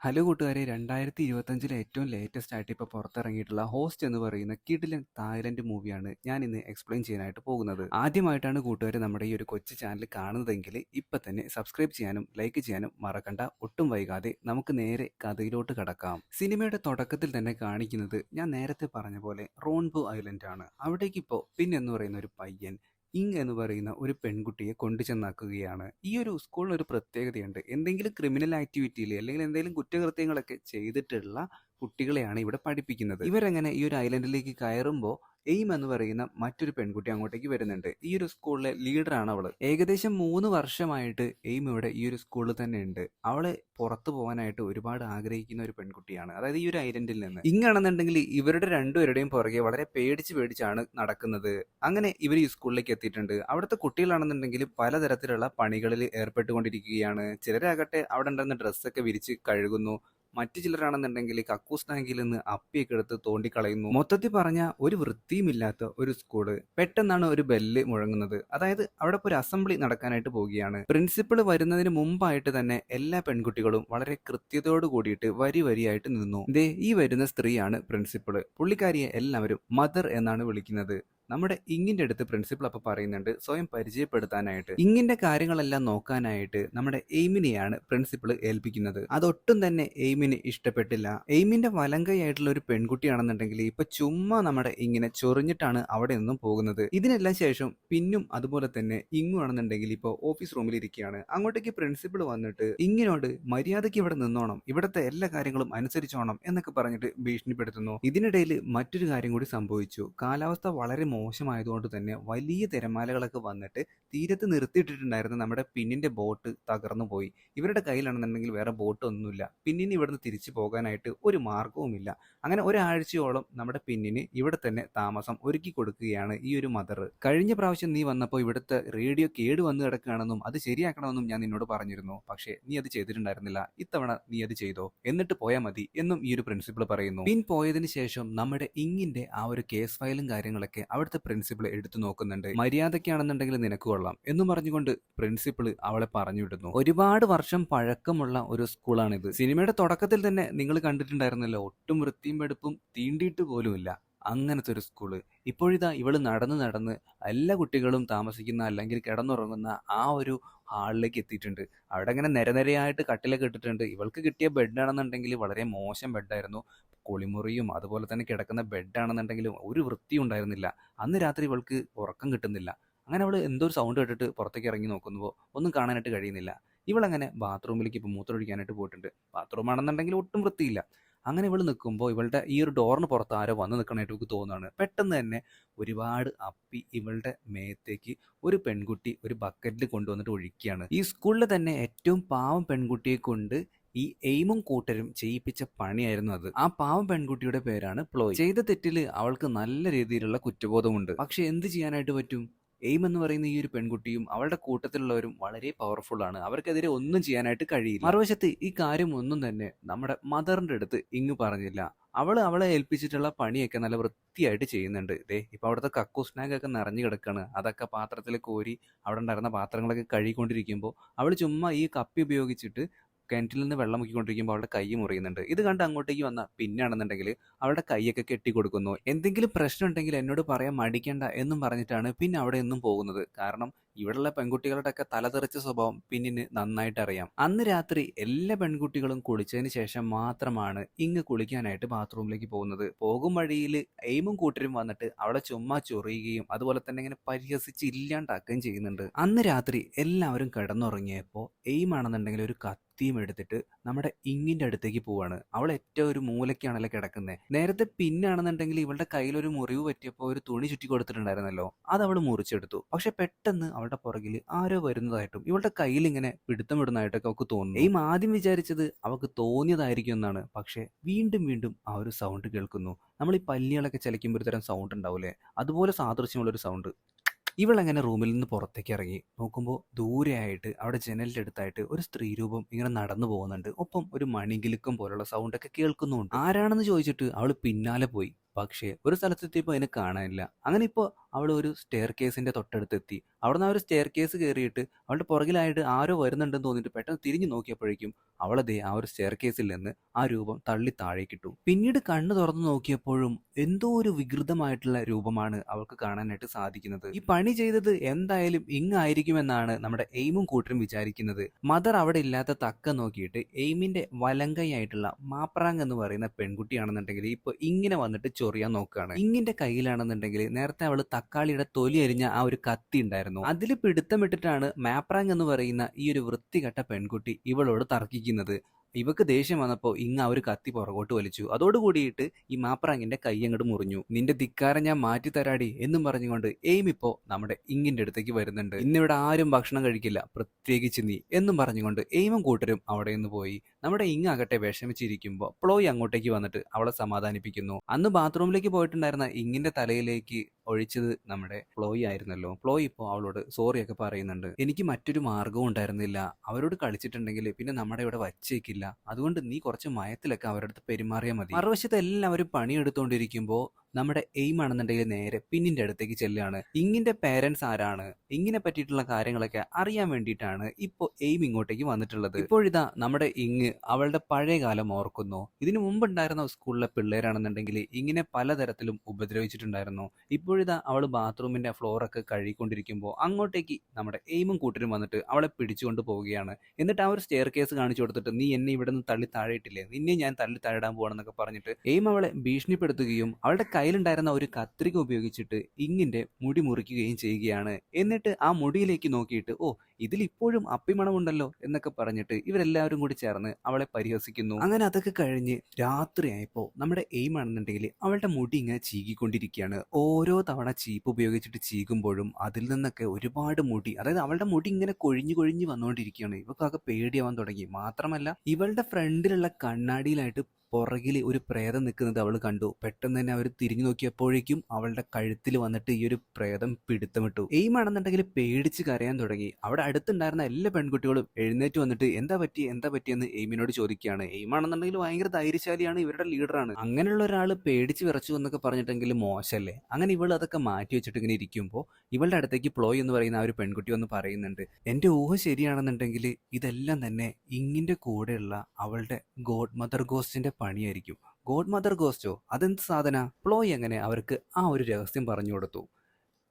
Hello കൂട്ടുകാരെ രണ്ടായിരത്തി ഇരുപത്തഞ്ചിലെ ഏറ്റവും ലേറ്റസ്റ്റ് ആയിട്ട് ഇപ്പോൾ പുറത്തിറങ്ങിയിട്ടുള്ള ഹോസ്റ്റ് എന്ന് പറയുന്ന കിഡിലൻ തായ്ലൻഡ് മൂവിയാണ് ഞാൻ ഇന്ന് എക്സ്പ്ലെയിൻ ചെയ്യാനായിട്ട് പോകുന്നത്. ആദ്യമായിട്ടാണ് കൂട്ടുകാർ നമ്മുടെ ഈ ഒരു കൊച്ചു ചാനൽ കാണുന്നതെങ്കിൽ ഇപ്പം തന്നെ സബ്സ്ക്രൈബ് ചെയ്യാനും ലൈക്ക് ചെയ്യാനും മറക്കണ്ട. ഒട്ടും വൈകാതെ നമുക്ക് നേരെ കഥയിലോട്ട് കടക്കാം. സിനിമയുടെ തുടക്കത്തിൽ തന്നെ കാണിക്കുന്നത് ഞാൻ നേരത്തെ പറഞ്ഞ പോലെ റോൺബു ഐലൻഡ് ആണ് അവിടേക്ക് ഇപ്പോൾ പിൻ എന്ന് പറയുന്ന ഒരു പയ്യൻ ഇങ് എന്ന് പറയുന്ന ഒരു പെൺകുട്ടിയെ കൊണ്ടു ചെന്നാക്കുകയാണ്. ഈ ഒരു സ്കൂളിന് ഒരു പ്രത്യേകതയുണ്ട്. എന്തെങ്കിലും ക്രിമിനൽ ആക്ടിവിറ്റിയിൽ അല്ലെങ്കിൽ എന്തെങ്കിലും കുറ്റകൃത്യങ്ങളൊക്കെ ചെയ്തിട്ടുള്ള കുട്ടികളെയാണ് ഇവിടെ പഠിപ്പിക്കുന്നത്. ഇവരെങ്ങനെ ഈ ഒരു ഐലൻഡിലേക്ക് കയറുമ്പോൾ എയിം എന്ന് പറയുന്ന മറ്റൊരു പെൺകുട്ടി അങ്ങോട്ടേക്ക് വരുന്നുണ്ട്. ഈ ഒരു സ്കൂളിലെ ലീഡറാണ് അവൾ. ഏകദേശം മൂന്ന് വർഷമായിട്ട് എയിം ഇവിടെ ഈ ഒരു സ്കൂളിൽ തന്നെ ഉണ്ട്. അവൾ പുറത്തു പോകാനായിട്ട് ഒരുപാട് ആഗ്രഹിക്കുന്ന ഒരു പെൺകുട്ടിയാണ്. അതായത് ഈ ഒരു ഐലൻഡിൽ നിന്ന്. ഇങ്ങാണെന്നുണ്ടെങ്കിൽ ഇവരുടെ രണ്ടുപേരുടെയും പുറകെ വളരെ പേടിച്ച് പേടിച്ചാണ് നടക്കുന്നത്. അങ്ങനെ ഇവർ ഈ സ്കൂളിലേക്ക് എത്തിയിട്ടുണ്ട്. അവിടുത്തെ കുട്ടികളാണെന്നുണ്ടെങ്കിൽ പലതരത്തിലുള്ള പണികളിൽ ഏർപ്പെട്ടുകൊണ്ടിരിക്കുകയാണ്. ചിലരാകട്ടെ അവിടെ ഉണ്ടായിരുന്ന ഡ്രസ്സൊക്കെ വിരിച്ച് കഴുകുന്നു. മറ്റു ചിലരാണെന്നുണ്ടെങ്കിൽ കക്കൂസ് ടാങ്കിൽ നിന്ന് അപ്പിയൊക്കെ എടുത്ത് തോണ്ടിക്കളയുന്നു. മൊത്തത്തിൽ പറഞ്ഞ ഒരു വൃത്തിയുമില്ലാത്ത ഒരു സ്കൂൾ പെട്ടെന്നാണ് ഒരു ബെല്ല് മുഴങ്ങുന്നത്. അതായത് അവിടെ ഒരു അസംബ്ലി നടക്കാനായിട്ട് പോവുകയാണ്. പ്രിൻസിപ്പൾ വരുന്നതിന് മുമ്പായിട്ട് തന്നെ എല്ലാ പെൺകുട്ടികളും വളരെ കൃത്യതയോട് കൂടിയിട്ട് വരി വരിയായിട്ട് നിന്നു. ദേ ഈ വരുന്ന സ്ത്രീയാണ് പ്രിൻസിപ്പൾ പുള്ളിക്കാരിയെ എല്ലാവരും മദർ എന്നാണ് വിളിക്കുന്നത്. നമ്മുടെ ഇങ്ങിന്റെ അടുത്ത് പ്രിൻസിപ്പൾ അപ്പൊ പറയുന്നുണ്ട് സ്വയം പരിചയപ്പെടുത്താനായിട്ട് ഇങ്ങിന്റെ കാര്യങ്ങളെല്ലാം നോക്കാനായിട്ട് നമ്മുടെ എയിമിനെയാണ് പ്രിൻസിപ്പൾ ഏൽപ്പിക്കുന്നത്. അതൊട്ടും തന്നെ എയിമിന് ഇഷ്ടപ്പെട്ടില്ല. എയിമിന്റെ വലങ്കയായിട്ടുള്ള ഒരു പെൺകുട്ടിയാണെന്നുണ്ടെങ്കിൽ ഇപ്പൊ ചുമ്മാ നമ്മുടെ ഇങ്ങനെ ചൊറിഞ്ഞിട്ടാണ് അവിടെ നിന്നും പോകുന്നത്. ഇതിനെല്ലാം ശേഷം പിന്നും അതുപോലെ തന്നെ ഇങ്ങു ആണെന്നുണ്ടെങ്കിൽ ഇപ്പോൾ ഓഫീസ് റൂമിൽ ഇരിക്കുകയാണ്. അങ്ങോട്ടേക്ക് പ്രിൻസിപ്പൾ വന്നിട്ട് ഇങ്ങനോട് മര്യാദയ്ക്ക് ഇവിടെ നിന്നോണം. ഇവിടുത്തെ എല്ലാ കാര്യങ്ങളും അനുസരിച്ചോണം എന്നൊക്കെ പറഞ്ഞിട്ട് ഭീഷണിപ്പെടുത്തുന്നു. ഇതിനിടയിൽ മറ്റൊരു കാര്യം കൂടി സംഭവിച്ചു. കാലാവസ്ഥ വളരെ മോശമായതുകൊണ്ട് തന്നെ വലിയ തിരമാലകളൊക്കെ വന്നിട്ട് തീരത്ത് നിർത്തിയിട്ടിട്ടുണ്ടായിരുന്ന നമ്മുടെ പിന്നിന്റെ ബോട്ട് തകർന്നു പോയി. ഇവരുടെ കയ്യിലാണെന്നുണ്ടെങ്കിൽ വേറെ ബോട്ട് ഒന്നുമില്ല പിന്നിന് ഇവിടുന്ന് തിരിച്ചു പോകാനായിട്ട് ഒരു മാർഗവുമില്ല അങ്ങനെ ഒരാഴ്ചയോളം നമ്മുടെ പിന്നിന് ഇവിടെ തന്നെ താമസം ഒരുക്കി കൊടുക്കുകയാണ് ഈ ഒരു മദർ കഴിഞ്ഞ പ്രാവശ്യം നീ വന്നപ്പോൾ ഇവിടുത്തെ റേഡിയോ കേട് വന്നു കിടക്കുകയാണെന്നും അത് ശരിയാക്കണമെന്നും ഞാൻ നിന്നോട് പറഞ്ഞിരുന്നു. പക്ഷേ നീ അത് ചെയ്തിട്ടുണ്ടായിരുന്നില്ല. ഇത്തവണ നീ അത് ചെയ്തോ? എന്നിട്ട് പോയാൽ മതി എന്നും ഈ ഒരു പ്രിൻസിപ്പൾ പറയുന്നു. പിൻ പോയതിനു ശേഷം നമ്മുടെ ഇങ്ങിന്റെ ആ ഒരു കേസ് ഫയലും കാര്യങ്ങളൊക്കെ അവിടുത്തെ പ്രിൻസിപ്പൾ എടുത്തു നോക്കുന്നുണ്ട്. മര്യാദയ്ക്കാണെന്നുണ്ടെങ്കിൽ നിനക്ക് കൊള്ളാം. എന്ന് പറഞ്ഞുകൊണ്ട് പ്രിൻസിപ്പൾ അവളെ പറഞ്ഞു വിടുന്നു ഒരുപാട് വർഷം പഴക്കമുള്ള ഒരു സ്കൂളാണിത്. സിനിമയുടെ തുടക്കത്തിൽ തന്നെ നിങ്ങൾ കണ്ടിട്ടുണ്ടായിരുന്നല്ലോ ഒട്ടും വൃത്തിയും വെടുപ്പും തീണ്ടിയിട്ട് പോലുമില്ല. അങ്ങനത്തെ ഒരു സ്കൂൾ. ഇപ്പോഴിതാ ഇവൾ നടന്ന് നടന്ന് എല്ലാ കുട്ടികളും താമസിക്കുന്ന അല്ലെങ്കിൽ കിടന്നുറങ്ങുന്ന ആ ഒരു ഹാളിലേക്ക് എത്തിയിട്ടുണ്ട്. അവിടെ അങ്ങനെ നിരനിരയായിട്ട് കട്ടിലൊക്കെ ഇട്ടിട്ടുണ്ട്. ഇവൾക്ക് കിട്ടിയ ബെഡാണെന്നുണ്ടെങ്കിൽ വളരെ മോശം ബെഡായിരുന്നു കുളിമുറിയും അതുപോലെ തന്നെ കിടക്കുന്ന ബെഡാണെന്നുണ്ടെങ്കിലും ഒരു വൃത്തിയും ഉണ്ടായിരുന്നില്ല. അന്ന് രാത്രി ഇവൾക്ക് ഉറക്കം കിട്ടുന്നില്ല. അങ്ങനെ അവൾ എന്തോ ഒരു സൗണ്ട് കേട്ടിട്ട് പുറത്തേക്ക് ഇറങ്ങി നോക്കുമ്പോൾ ഒന്നും കാണാനായിട്ട് കഴിയുന്നില്ല. ഇവളങ്ങനെ ബാത്റൂമിലേക്ക് ഇപ്പോൾ മൂത്രമൊഴിക്കാനായിട്ട് പോയിട്ടുണ്ട്. ബാത്റൂം ആണെന്നുണ്ടെങ്കിൽ ഒട്ടും വൃത്തിയില്ല. അങ്ങനെ ഇവൾ നിൽക്കുമ്പോൾ ഇവളുടെ ഈ ഒരു ഡോറിന് പുറത്ത് ആരോ വന്ന് നിൽക്കണമായിട്ട് എനിക്ക് തോന്നുകയാണ് പെട്ടെന്ന് തന്നെ ഒരുപാട് അപ്പി ഇവളുടെ മേത്തേക്ക് ഒരു പെൺകുട്ടി ഒരു ബക്കറ്റിൽ കൊണ്ടുവന്നിട്ട് ഒഴിക്കുകയാണ്. ഈ സ്കൂളിൽ തന്നെ ഏറ്റവും പാവം പെൺകുട്ടിയെ കൊണ്ട് ഈ എയിമും കൂട്ടരും ചെയ്യിപ്പിച്ച പണിയായിരുന്നു അത്. ആ പാവം പെൺകുട്ടിയുടെ പേരാണ് പ്ലോയ്. ചെയ്ത തെറ്റിൽ അവൾക്ക് നല്ല രീതിയിലുള്ള കുറ്റബോധമുണ്ട്. പക്ഷെ എന്ത് ചെയ്യാനായിട്ട് പറ്റും? എയിം എന്ന് പറയുന്ന ഈ ഒരു പെൺകുട്ടിയും അവളുടെ കൂട്ടത്തിലുള്ളവരും വളരെ പവർഫുൾ ആണ്. അവർക്കെതിരെ ഒന്നും ചെയ്യാനായിട്ട് കഴിയില്ല. മറുവശത്ത് ഈ കാര്യം ഒന്നും തന്നെ നമ്മുടെ മദറിന്റെ അടുത്ത് ഇങ്ങ് പറഞ്ഞില്ല. അവൾ അവളെ ഏൽപ്പിച്ചിട്ടുള്ള പണിയൊക്കെ നല്ല വൃത്തിയായിട്ട് ചെയ്യുന്നുണ്ട്. ദേ ഇപ്പൊ അവിടുത്തെ കക്കൂസ് ഒക്കെ നിറഞ്ഞു കിടക്കാണ്. അതൊക്കെ പാത്രത്തിൽ കോരി അവിടെ ഉണ്ടായിരുന്ന പാത്രങ്ങളൊക്കെ കഴുകിക്കൊണ്ടിരിക്കുമ്പോൾ അവൾ ചുമ്മാ ഈ കപ്പി ഉപയോഗിച്ചിട്ട് കിണറ്റിൽ നിന്ന് വെള്ളം മുക്കിക്കൊണ്ടിരിക്കുമ്പോൾ അവളുടെ കൈ മുറിയുന്നുണ്ട്. ഇത് കണ്ട് അങ്ങോട്ടേക്ക് വന്ന പിന്നാണെന്നുണ്ടെങ്കിൽ അവളുടെ കൈയൊക്കെ കെട്ടി കൊടുക്കുന്നു എന്തെങ്കിലും പ്രശ്നം ഉണ്ടെങ്കിൽ എന്നോട് പറയാൻ മടിക്കണ്ട എന്നും പറഞ്ഞിട്ടാണ് പിന്നെ അവിടെ നിന്നും പോകുന്നത്. കാരണം ഇവിടെയുള്ള പെൺകുട്ടികളുടെ ഒക്കെ തലതെറിച്ച സ്വഭാവം പിന്നിന് നന്നായിട്ട് അറിയാം അന്ന് രാത്രി എല്ലാ പെൺകുട്ടികളും കുളിച്ചതിന് ശേഷം മാത്രമാണ് ഇങ്ങ് കുളിക്കാനായിട്ട് ബാത്റൂമിലേക്ക് പോകുന്നത്. പോകും വഴിയിൽ എയിമും കൂട്ടരും വന്നിട്ട് അവളെ ചുമ്മാ ചൊറിയുകയും അതുപോലെ തന്നെ ഇങ്ങനെ പരിഹസിച്ച് ഇല്ലാണ്ടാക്കുകയും ചെയ്യുന്നുണ്ട്. അന്ന് രാത്രി എല്ലാവരും കിടന്നുറങ്ങിയപ്പോൾ എയിമാണെന്നുണ്ടെങ്കിൽ ഒരു ഒരു കത്തിയും എടുത്തിട്ട് നമ്മുടെ ഇങ്ങിന്റെ അടുത്തേക്ക് പോവാണ്. അവൾ ഏറ്റവും ഒരു മൂലയ്ക്കാണല്ലോ കിടക്കുന്നത് നേരത്തെ പിന്നാണെന്നുണ്ടെങ്കിൽ ഇവളുടെ കയ്യിൽ ഒരു മുറിവ് പറ്റിയപ്പോൾ ഒരു തുണി ചുറ്റി കൊടുത്തിട്ടുണ്ടായിരുന്നല്ലോ. അത് അവൾ മുറിച്ചെടുത്തു. പക്ഷെ പെട്ടെന്ന് അവളുടെ പുറകിൽ ആരോ വരുന്നതായിട്ടും ഇവളുടെ കയ്യിൽ ഇങ്ങനെ പിടുത്തം വിടുന്നതായിട്ടൊക്കെ അവൾക്ക് തോന്നുന്നു. എയിം ആദ്യം വിചാരിച്ചത് അവൾക്ക് തോന്നിയതായിരിക്കും എന്നാണ്. പക്ഷെ വീണ്ടും വീണ്ടും ആ ഒരു സൗണ്ട് കേൾക്കുന്നു. നമ്മൾ ഈ പല്ലികളൊക്കെ ചലിക്കുമ്പോൾ ഒരു തരം സൗണ്ട് ഉണ്ടാവില്ലേ? അതുപോലെ സാദൃശ്യമുള്ള ഒരു സൗണ്ട് ഇവളങ്ങനെ റൂമിൽ നിന്ന് പുറത്തേക്ക് ഇറങ്ങി. നോക്കുമ്പോൾ ദൂരെയായിട്ട് അവിടെ ജനലിന്റെ അടുത്തായിട്ട് ഒരു സ്ത്രീ രൂപം ഇങ്ങനെ നടന്നു പോകുന്നുണ്ട്. ഒപ്പം ഒരു മണികിലുക്കം പോലുള്ള സൗണ്ടൊക്കെ കേൾക്കുന്നുണ്ട് ആരാണെന്ന് ചോദിച്ചിട്ട് അവൾ പിന്നാലെ പോയി. പക്ഷേ ഒരു സ്ഥലത്തെത്തിയപ്പോൾ അതിനെ കാണാനില്ല. അങ്ങനെ ഇപ്പോൾ അവൾ ഒരു സ്റ്റെയർ കേസിന്റെ തൊട്ടടുത്തെത്തി. അവിടെ നിന്ന് ആ ഒരു സ്റ്റെയർ കേസ് കയറിയിട്ട് അവളുടെ പുറകിലായിട്ട് ആരോ വരുന്നുണ്ടെന്ന് തോന്നിയിട്ട് പെട്ടെന്ന് തിരിഞ്ഞു നോക്കിയപ്പോഴേക്കും അവളതേ ആ ഒരു സ്റ്റെയർ കേസിൽ നിന്ന് ആ രൂപം തള്ളി താഴേക്കിട്ടു പിന്നീട് കണ്ണു തുറന്നു നോക്കിയപ്പോഴും എന്തോ ഒരു വികൃതമായിട്ടുള്ള രൂപമാണ് അവൾക്ക് കാണാനായിട്ട് സാധിക്കുന്നത്. ഈ പണി ചെയ്തത് എന്തായാലും ഇങ്ങായിരിക്കുമെന്നാണ് നമ്മുടെ എയിമും കൂട്ടരും വിചാരിക്കുന്നത്. മദർ അവിടെ ഇല്ലാത്ത തക്ക നോക്കിയിട്ട് എയിമിന്റെ വലങ്കയായിട്ടുള്ള മാപ്രാങ് എന്ന് പറയുന്ന പെൺകുട്ടിയാണെന്നുണ്ടെങ്കിൽ ഇപ്പൊ ഇങ്ങനെ വന്നിട്ട് ചൊറിയാൻ നോക്കുകയാണ്. ഇങ്ങിന്റെ കയ്യിലാണെന്നുണ്ടെങ്കിൽ നേരത്തെ അവൾ തക്കാളിയുടെ തൊലി എരിഞ്ഞ ആ ഒരു കത്തി ഉണ്ടായിരുന്നു. അതിൽ പിടുത്തമിട്ടിട്ടാണ് മാപ്രാങ് എന്ന് പറയുന്ന ഈ ഒരു വൃത്തികെട്ട പെൺകുട്ടി ഇവളോട് തർക്കിക്കുന്നത്. ഇവക്ക് ദേഷ്യം വന്നപ്പോൾ ഇങ്ങ് ആ ഒരു കത്തി പുറകോട്ട് വലിച്ചു. അതോടുകൂടിയിട്ട് ഈ മാപ്രാങ്ങിന്റെ കൈ അങ്ങോട്ട് മുറിഞ്ഞു. നിന്റെ ധിക്കാരം ഞാൻ മാറ്റി തരാടി എന്നും പറഞ്ഞുകൊണ്ട് എയിം ഇപ്പോ നമ്മുടെ ഇങ്ങിന്റെ അടുത്തേക്ക് വരുന്നുണ്ട്. ഇന്നിവിടെ ആരും ഭക്ഷണം കഴിക്കില്ല. പ്രത്യേകിച്ച് നീ എന്നും പറഞ്ഞുകൊണ്ട് എയിമും കൂട്ടരും അവിടെ നിന്ന് പോയി. നമ്മുടെ ഇങ് ആകട്ടെ വിഷമിച്ചിരിക്കുമ്പോൾ പ്ലോയി അങ്ങോട്ടേക്ക് വന്നിട്ട് അവളെ സമാധാനിപ്പിക്കുന്നു. അന്ന് ബാത്റൂമിലേക്ക് പോയിട്ടുണ്ടായിരുന്ന ഇങ്ങിന്റെ തലയിലേക്ക് ഒഴിച്ചത് നമ്മുടെ പ്ലോയി ആയിരുന്നല്ലോ. പ്ലോയി ഇപ്പോൾ അവളോട് സോറിയൊക്കെ പറയുന്നുണ്ട്. എനിക്ക് മറ്റൊരു മാർഗവും ഉണ്ടായിരുന്നില്ല. അവരോട് കളിച്ചിട്ടുണ്ടെങ്കിൽ പിന്നെ നമ്മുടെ ഇവിടെ വച്ചേക്കില്ല. അതുകൊണ്ട് നീ കുറച്ച് മയത്തിലൊക്കെ അവരുടെ അടുത്ത് പെരുമാറിയാൽ മതി. മറുവശത്ത് എല്ലാവരും പണിയെടുത്തുകൊണ്ടിരിക്കുമ്പോൾ നമ്മുടെ എയിം ആണെന്നുണ്ടെങ്കിൽ നേരെ പിന്നിന്റെ അടുത്തേക്ക് ചെല്ലുകയാണ്. ഇങ്ങിന്റെ പേരൻസ് ആരാണ്? ഇങ്ങിനെ പറ്റിയിട്ടുള്ള കാര്യങ്ങളൊക്കെ അറിയാൻ വേണ്ടിയിട്ടാണ് ഇപ്പോൾ എയിം ഇങ്ങോട്ടേക്ക് വന്നിട്ടുള്ളത്. ഇപ്പോഴിതാ നമ്മുടെ ഇങ് അവളുടെ പഴയ കാലം ഓർക്കുന്നു. ഇതിനു മുമ്പുണ്ടായിരുന്ന സ്കൂളിലെ പിള്ളേരാണെന്നുണ്ടെങ്കിൽ ഇങ്ങനെ പലതരത്തിലും ഉപദ്രവിച്ചിട്ടുണ്ടായിരുന്നു. ഇപ്പോഴിതാ അവൾ ബാത്റൂമിന്റെ ഫ്ലോറൊക്കെ കഴുകിക്കൊണ്ടിരിക്കുമ്പോൾ അങ്ങോട്ടേക്ക് നമ്മുടെ എയിമും കൂട്ടരും വന്നിട്ട് അവളെ പിടിച്ചുകൊണ്ട് പോവുകയാണ്. എന്നിട്ട് ആ ഒരു സ്റ്റെയർ കേസ് കാണിച്ചു കൊടുത്തിട്ട് നീ എന്നെ ഇവിടെ നിന്ന് തള്ളി താഴെയിട്ടില്ലേ നിന്നെ ഞാൻ തള്ളി താഴെടാൻ പോകണമെന്നൊക്കെ പറഞ്ഞിട്ട് എയിം അവളെ ഭീഷണിപ്പെടുത്തുകയും അവളുടെ കയ്യിലുണ്ടായിരുന്ന ഒരു കത്രിക ഉപയോഗിച്ചിട്ട് ഇങ്ങിന്റെ മുടി മുറിക്കുകയും ചെയ്യുകയാണ്. എന്നിട്ട് ആ മുടിയിലേക്ക് നോക്കിയിട്ട് ഓ ഇതിൽ ഇപ്പോഴും അപ്പിമണമുണ്ടല്ലോ എന്നൊക്കെ പറഞ്ഞിട്ട് ഇവരെല്ലാവരും കൂടി ചേർന്ന് അവളെ പരിഹസിക്കുന്നു. അങ്ങനെ അതൊക്കെ കഴിഞ്ഞ് രാത്രിയായപ്പോൾ നമ്മുടെ എയിം ആണെന്നുണ്ടെങ്കിൽ അവളുടെ മുടി ഇങ്ങനെ ചീകിക്കൊണ്ടിരിക്കുകയാണ്. ഓരോ തവണ ചീപ്പ് ഉപയോഗിച്ചിട്ട് ചീകുമ്പോഴും അതിൽ നിന്നൊക്കെ ഒരുപാട് മുടി അതായത് അവളുടെ മുടി ഇങ്ങനെ കൊഴിഞ്ഞു കൊഴിഞ്ഞു വന്നുകൊണ്ടിരിക്കുകയാണ് ഇവക്കൊക്കെ പേടിയാവാൻ തുടങ്ങി. മാത്രമല്ല ഇവളുടെ ഫ്രണ്ടിലുള്ള കണ്ണാടിയിലായിട്ട് പുറകിൽ ഒരു പ്രേതം നിൽക്കുന്നത് അവൾ കണ്ടു. പെട്ടെന്ന് തന്നെ അവർ തിരിഞ്ഞു നോക്കിയപ്പോഴേക്കും അവളുടെ കഴുത്തിൽ വന്നിട്ട് ഈ ഒരു പ്രേതം പിടുത്തമിട്ടു എയിമാണെന്നുണ്ടെങ്കിൽ പേടിച്ച് കരയാൻ തുടങ്ങി. അവിടെ അടുത്തുണ്ടായിരുന്ന എല്ലാ പെൺകുട്ടികളും എഴുന്നേറ്റ് വന്നിട്ട് എന്താ പറ്റി? എന്താ പറ്റിയെന്ന് എയിമിനോട് ചോദിക്കുകയാണ്. എയിമാണെന്നുണ്ടെങ്കിൽ ഭയങ്കര ധൈര്യശാലിയാണ് ഇവരുടെ ലീഡറാണ്. അങ്ങനെയുള്ള ഒരാൾ പേടിച്ച് വിറച്ചു എന്നൊക്കെ പറഞ്ഞിട്ടെങ്കിൽ മോശമല്ലേ അങ്ങനെ ഇവൾ അതൊക്കെ മാറ്റി വെച്ചിട്ട് ഇങ്ങനെ ഇരിക്കുമ്പോൾ ഇവളുടെ അടുത്തേക്ക് പ്ലോയ് എന്ന് പറയുന്ന ആ ഒരു പെൺകുട്ടി ഒന്ന് പറയുന്നുണ്ട് എന്റെ ഊഹ ശരിയാണെന്നുണ്ടെങ്കിൽ ഇതെല്ലാം തന്നെ ഇങ്ങിന്റെ കൂടെയുള്ള അവളുടെ ഗോഡ് മദർ ഗോസ്റ്റിന്റെ പണിയായിരിക്കും. ഗോഡ് മദർ ഗോസ്റ്റോ അതെന്ത് സാധന? പ്ലോയ് എങ്ങനെ അവർക്ക് ആ ഒരു രഹസ്യം പറഞ്ഞു കൊടുത്തു.